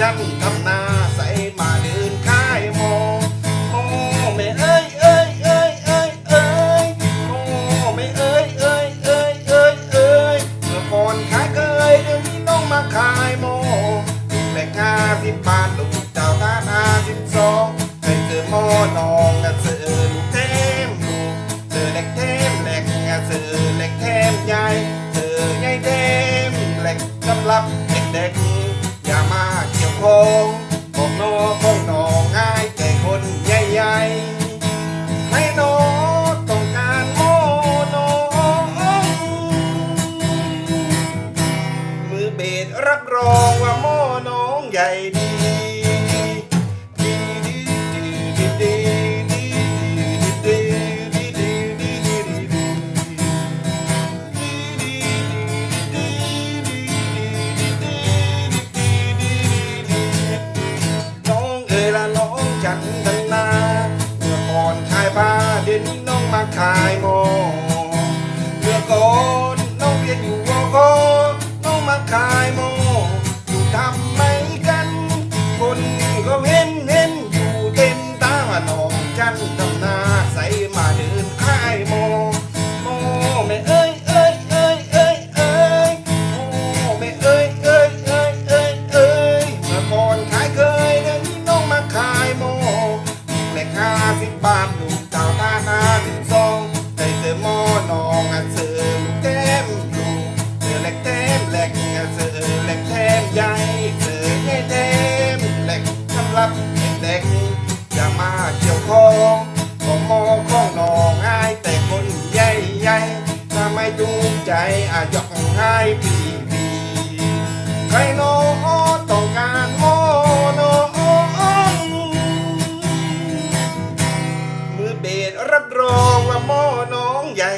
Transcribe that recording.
จันกำบนาใสมาเดินค่ายโมโมไม่เอ้ยเอ้ยเอ้ยเอ้ยเอ้ยโมไม่เอ้ยเอ้ยเอ้ยเอ้ยเอ้ยเมื่อก่อนขายเคยเดี๋ยวนี้น้องมาขายโมสิบแปดห้าสิบบาทลูกเจ้าหน้าห้าสิบสองเคยเจอโมน้องนะเจอลูกเทมลูกเจอเล็กเทมเล็กงาเจอเล็กเทมใหญ่เจอใหญ่เทมเล็กสำหรับเด็กๆ ของของนอของนอง่ายแต่คนใหญ่ๆให้นอต้องการโมโนมือเบสรับรองว่าโมน้องใหญ่ดี น้องจันนาเมื่อก่อนขายผ้าเดี๋ยวนี้น้องมาขายหมอเมื่อก่อนน้องเรียนอยู่วกน้องมาขายหมออยู่ทำไมกัน คนก็เห็นเห็นอยู่เต็มตาหนองจันทร์ามาเกี่ยวข้องก็มองข้องนองอายแต่คนใหญ่ใหญ่ถ้าไม่จูงใจอาจยกให้พี่พี่ใครโนต้องการโมโนมือเบสรับรองว่าโมน้องใหญ่